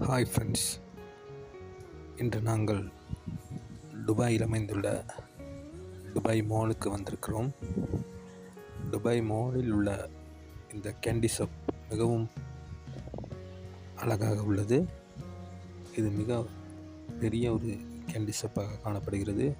Hi friends இன்று நாங்கள் துபாயில் அமைந்துள்ள துபாய் மாலுக்கு வந்திருக்கிறோம். துபாய் மாலில் உள்ள இந்த கேண்டி ஷாப் மிகவும் அழகாக உள்ளது. இது மிக பெரிய ஒரு கேண்டி ஷாப்பாக காணப்படுகிறது.